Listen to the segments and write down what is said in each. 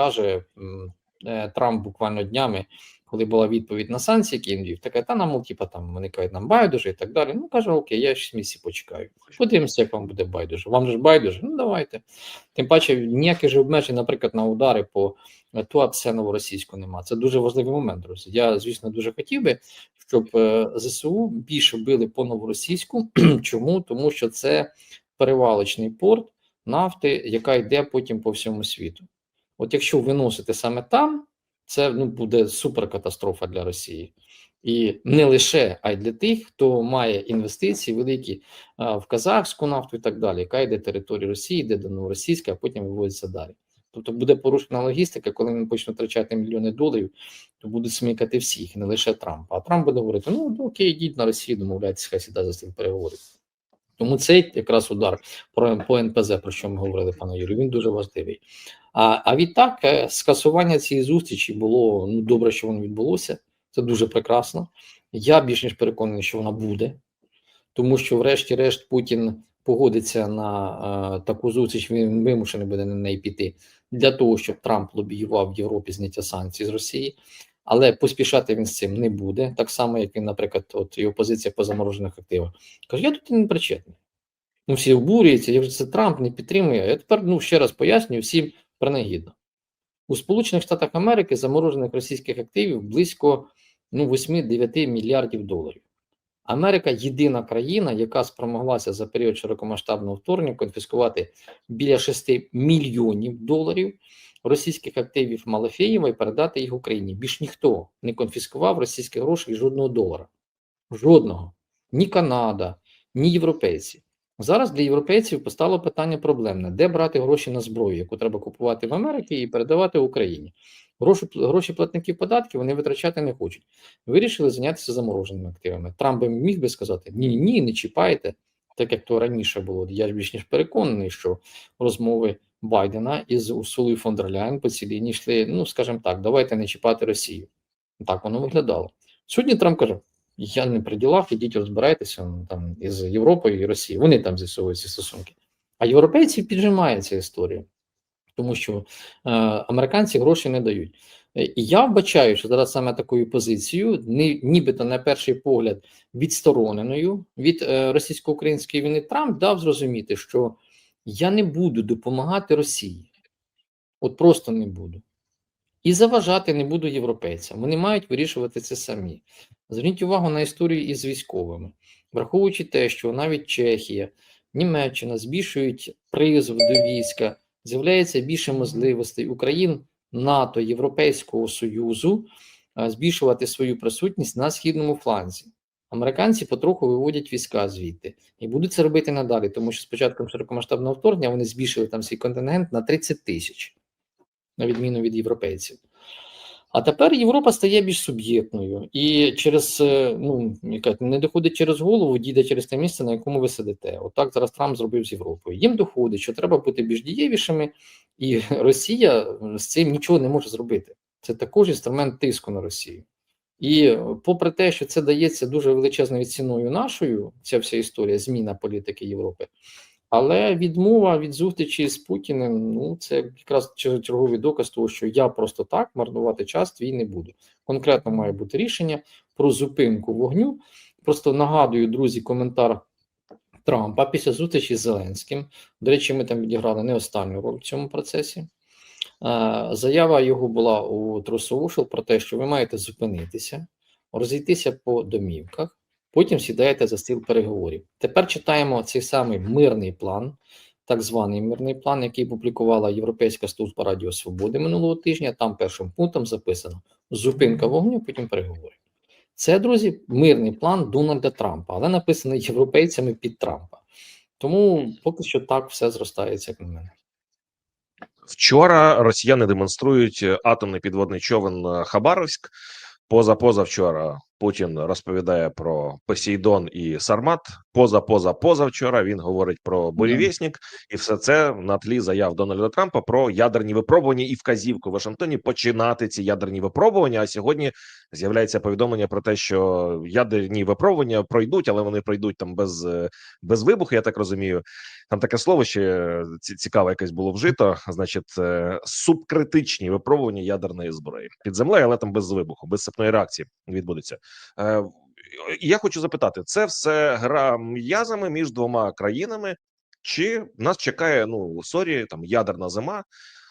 каже е, Трамп буквально днями, коли була відповідь на санкції, які він вів, така та нам, типа там вони кажуть, нам байдуже і так далі. Ну каже, окей, я 6 місяців почекаю. Подивимося, як вам буде байдуже. Вам ж байдуже? Ну давайте. Тим паче, ніяких же обмежень, наприклад, на удари по ТУАП все новоросійську нема. Це дуже важливий момент, друзі. Я, звісно, дуже хотів би, щоб е, ЗСУ більше били по новоросійську. Чому? Тому що це перевалочний порт нафти, яка йде потім по всьому світу. От якщо виносити саме там, це ну, буде суперкатастрофа для Росії. І не лише, а й для тих, хто має інвестиції великі в казахську нафту і так далі, яка йде території Росії, йде до новоросійська, а потім виводиться далі. Тобто буде порушена логістика, коли вони почнуть втрачати мільйони доларів, то будуть смікати всіх, не лише Трампа. А Трамп буде говорити: ну окей, йдіть на Росію, домовляйтесь, хай сідає за стіл переговорів. Тому цей якраз удар про по НПЗ, про що ми говорили, пане Юрію, він дуже важливий. А а відтак, е, скасування цієї зустрічі було ну добре, що воно відбулося. Це дуже прекрасно. Я більш ніж переконаний, що вона буде, тому що, врешті-решт, Путін погодиться на е, таку зустріч. Він вимушений буде на неї піти для того, щоб Трамп лобіював в Європі зняття санкцій з Росії. Але поспішати він з цим не буде, так само, як він, наприклад, от його позиція по заморожених активах. Каже, я тут не причетний. Ну, всі обурюються, я вже це Трамп не підтримує. Я тепер ну, ще раз пояснюю всім принагідно. У Сполучених Штатах Америки заморожених російських активів близько ну, 8-9 мільярдів доларів. Америка єдина країна, яка спромоглася за період широкомасштабного вторгнення конфіскувати біля 6 мільйонів доларів російських активів Малафєєва і передати їх Україні. Більш ніхто не конфіскував російські гроші жодного долара. Жодного. Ні Канада, ні європейці. Зараз для європейців постало питання проблемне: де брати гроші на зброю, яку треба купувати в Америці і передавати Україні. Гроші, гроші платників податків вони витрачати не хочуть. Вирішили зайнятися замороженими активами. Трамп би міг би сказати: ні, ні, не чіпайте, так як то раніше було. Я ж більш ніж переконаний, що розмови Байдена із Урсулою фон дер Ляйн по цій лінії йшли, ну скажімо так, давайте не чіпати Росію. Так воно виглядало. Сьогодні Трамп каже: я не при ділах, ідіть розбирайтеся ну, там із Європою і Росією. Вони там з'ясовують ці стосунки. А європейці піджимають цю історію, тому що е, американці гроші не дають. Е, І я вбачаю, що зараз саме такою позицією, ні, нібито на перший погляд відстороненою від е, російсько-української війни, Трамп дав зрозуміти, що я не буду допомагати Росії, от просто не буду. І заважати не буду європейцям. Вони мають вирішувати це самі. Зверніть увагу на історію із військовими, враховуючи те, що навіть Чехія, Німеччина збільшують призов до війська, з'являється більше можливостей Україн, НАТО, Європейського Союзу збільшувати свою присутність на східному фланзі. Американці потроху виводять війська звідти і будуть це робити надалі, тому що з початком широкомасштабного вторгнення вони збільшили там свій контингент на 30 тисяч, на відміну від європейців. А тепер Європа стає більш суб'єктною і через е, ну яка не доходить через голову, дійде через те місце, на якому ви сидите. Отак зараз Трамп зробив з Європою. Їм доходить, що треба бути більш дієвішими, і Росія з цим нічого не може зробити. Це також інструмент тиску на Росію. І е, попри те, що це дається дуже величезною ціною нашою, ця вся історія, зміна політики Європи. Але відмова від зустрічі з Путіним ну це якраз черговий доказ того, що я просто так марнувати час твій не буду. Конкретно має бути рішення про зупинку вогню. Просто нагадую, друзі, коментар Трампа після зустрічі з Зеленським. До речі, ми там відіграли не останню роль в цьому процесі. Е, Заява його була у Трусоушел про те, що ви маєте зупинитися, розійтися по домівках, потім сідаєте за стіл переговорів. Тепер читаємо цей самий мирний план, так званий мирний план, який публікувала Європейська служба Радіо Свободи минулого тижня. Там першим пунктом записано зупинка вогню, потім переговори. Це, друзі, мирний план Дональда Трампа, але написаний європейцями під Трампа. Тому поки що так все зростається, як на мене. Вчора росіяни демонструють атомний підводний човен е, Хабаровськ. Поза позавчора Путін розповідає про Посейдон і Сармат. Поза, поза, поза вчора він говорить про бурєвєснік, і все це на тлі заяв Дональда Трампа про ядерні випробування і вказівку Вашингтоні починати ці ядерні випробування. А сьогодні з'являється повідомлення про те, що ядерні випробування пройдуть, але вони пройдуть там без, е, без вибуху. Я так розумію. Там таке слово ще ці- цікаве якесь було вжито. Значить, е, субкритичні випробування ядерної зброї під землею, але там без вибуху, без сипної реакції відбудеться. Е, я хочу запитати: це все гра м'язами між двома країнами, чи нас чекає ну сорі, там ядерна зима?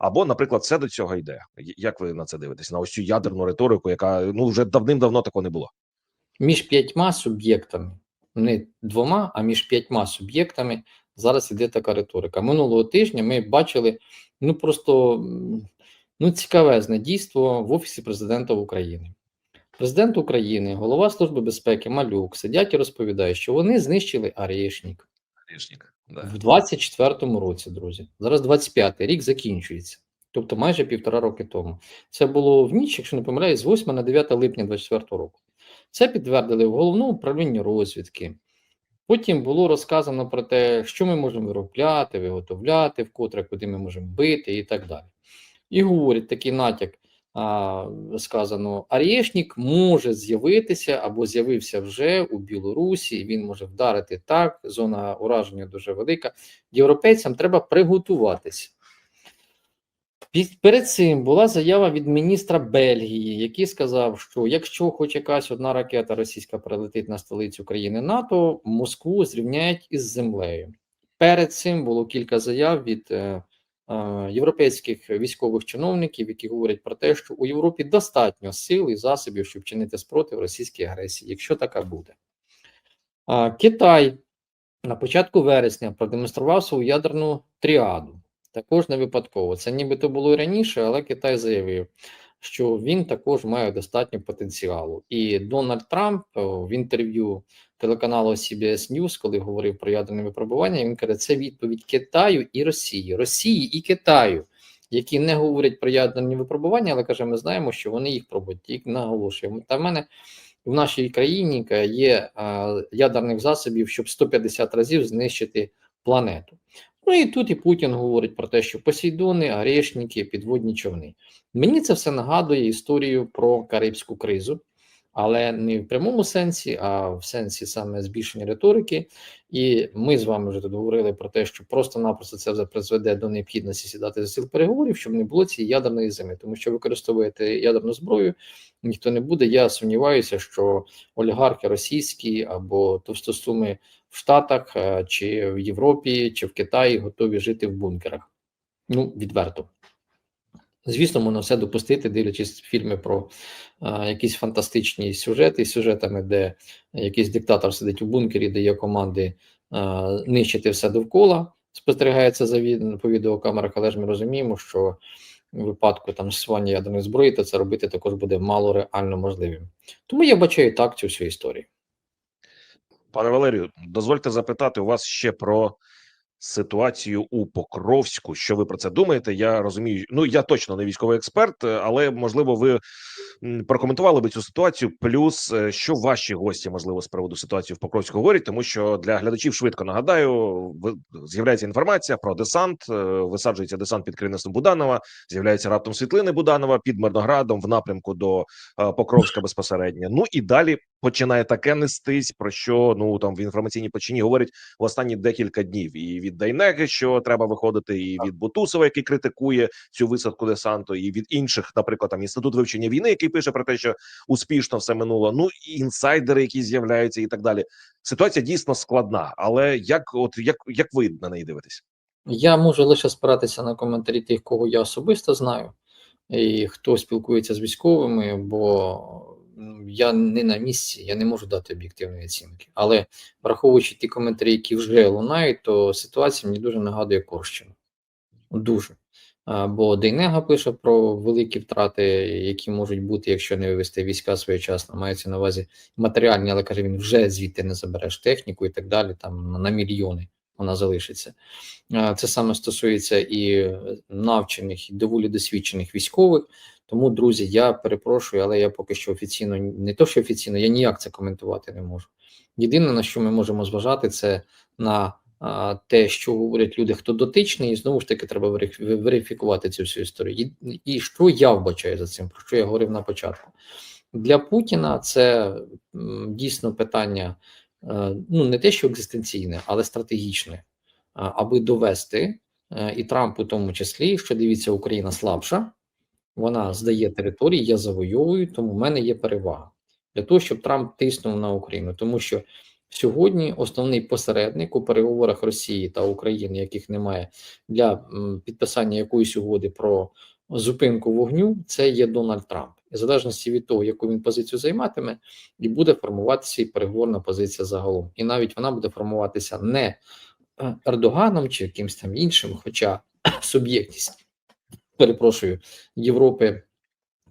Або, наприклад, все до цього йде. Як ви на це дивитесь? На ось цю ядерну риторику, яка ну вже давним-давно такого не було. між п'ятьма суб'єктами, не двома, а між п'ятьма суб'єктами зараз іде така риторика. Минулого тижня ми бачили ну просто ну, цікавезне дійство в Офісі президента України. Президент України, голова Служби безпеки Малюк сидять і розповідають, що вони знищили Арєшнік Рішник, да. в 24-му році, друзі. Зараз 25-й рік закінчується. Тобто майже півтора роки тому. Це було в ніч, якщо не помиляюсь, з 8 на 9 липня 24 року. Це підтвердили в головному управлінні розвідки. Потім було розказано про те, що ми можемо виробляти, виготовляти, вкотре куди ми можемо бити і так далі. І говорять такий натяк, сказано: Арєшнік може з'явитися або з'явився вже у Білорусі, і він може вдарити так. Зона ураження дуже велика. Європейцям треба приготуватися. Перед цим була заява від міністра Бельгії, який сказав, що якщо хоч якась одна ракета російська прилетить на столицю країни НАТО, Москву зрівняють із землею. Перед цим було кілька заяв від е, європейських військових чиновників, які говорять про те, що у Європі достатньо сил і засобів, щоб чинити спротив російській агресії, якщо така буде. Китай на початку вересня продемонстрував свою ядерну тріаду. Також не випадково. Це нібито було і раніше, але Китай заявив, що він також має достатньо потенціалу. І Дональд Трамп в інтерв'ю телеканалу CBS News, коли говорив про ядерне випробування, він каже, це відповідь Китаю і Росії, Росії і Китаю, які не говорять про ядерні випробування, але каже, ми знаємо, що вони їх пробують. І наголошуємо. Та в мене в нашій країні є а, ядерних засобів, щоб 150 разів знищити планету. Ну і тут і Путін говорить про те, що Посейдони, Орешники, підводні човни. Мені це все нагадує історію про Карибську кризу, але не в прямому сенсі, а в сенсі саме збільшення риторики. І ми з вами вже тут говорили про те, що просто-напросто це вже призведе до необхідності сідати за стіл переговорів, щоб не було цієї ядерної зими, тому що використовуєте ядерну зброю, ніхто не буде. Я сумніваюся, що олігархи російські або товстосуми в Штатах, е, чи в Європі, чи в Китаї готові жити в бункерах. Ну, відверто. Звісно, можна все допустити, дивлячись фільми про е, якісь фантастичні сюжети, сюжетами, де якийсь диктатор сидить у бункері, дає команди е, нищити все довкола, спостерігається за від, по відеокамерах, але ж ми розуміємо, що в випадку там застосування ядерної зброї, то це робити також буде мало реально можливим. Тому я бачаю так цю всю історію. Пане Валерію, дозвольте запитати у вас ще про ситуацію у Покровську. Що ви про це думаєте? Я розумію, ну я точно не військовий експерт, е, але можливо, ви прокоментували би цю ситуацію. Плюс, е, що ваші гості можливо з приводу ситуації в Покровську говорять, тому що для глядачів швидко нагадаю, з'являється інформація про десант. е, Висаджується десант під керівництвом Буданова. З'являються раптом світлини Буданова під Мирноградом в напрямку до Покровська безпосередньо. Ну і далі починає таке нестись, про що ну там в інформаційній почині говорять в останні декілька днів. І від Дайнеги, що треба виходити, і від Бутусова, який критикує цю висадку десанту, і від інших, наприклад, там інститут вивчення війни, який пише про те, що успішно все минуло. Ну і інсайдери, які з'являються, і так далі. Ситуація дійсно складна, але як, от як, як ви на неї дивитесь? Я можу лише спиратися на коментарі тих, кого я особисто знаю, і хто спілкується з військовими, бо я не на місці, я не можу дати об'єктивної оцінки. Але враховуючи ті коментарі, які вже лунають, то ситуація мені дуже нагадує Корщину. Дуже. Бо Дейнега пише про великі втрати, які можуть бути, якщо не вивести війська своєчасно. Мається на увазі матеріальні, але каже, він вже звідти не забереш техніку і так далі, там на- мільйони вона залишиться. Це саме стосується і навчених, і доволі досвідчених військових. Тому, друзі, я перепрошую, але я поки що офіційно не то, що офіційно, я ніяк це коментувати не можу. Єдине, на що ми можемо зважати, це на те, що говорять люди, хто дотичний, і знову ж таки треба верифікувати цю всю історію. І, і що я вбачаю за цим, про що я говорив на початку. Для Путіна це дійсно питання, ну не те, що екзистенційне, але стратегічне, аби довести е, і Трампу, в тому числі, що дивіться, Україна слабша, вона здає території, я завойовую, тому в мене є перевага для того, щоб Трамп тиснув на Україну, тому що сьогодні основний посередник у переговорах Росії та України, яких немає для підписання якоїсь угоди про зупинку вогню, це є Дональд Трамп. В залежності від того, яку він позицію займатиме, і буде формуватися і переговорна позиція загалом. І навіть вона буде формуватися не е, Ердоганом чи якимось там іншим, хоча суб'єктність, перепрошую, Європи,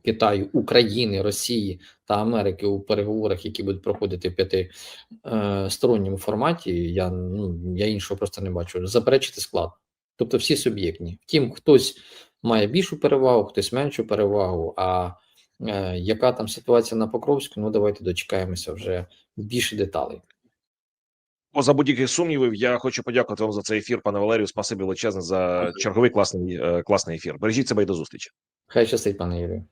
Китаю, України, Росії та Америки у переговорах, які будуть проходити в п'яти е, форматі, я ну я іншого просто не бачу. Заперечити складно. Тобто всі суб'єктні. Втім, хтось має більшу перевагу, хтось меншу перевагу. А яка там ситуація на Покровську? Ну давайте дочекаємося вже більше деталей. Поза будь-яких сумнівів, я хочу подякувати вам за цей ефір, пане Валерію. Спасибі величезне за черговий класний е, класний ефір. Бережіть себе і до зустрічі. Хай щастить, пане Юрію.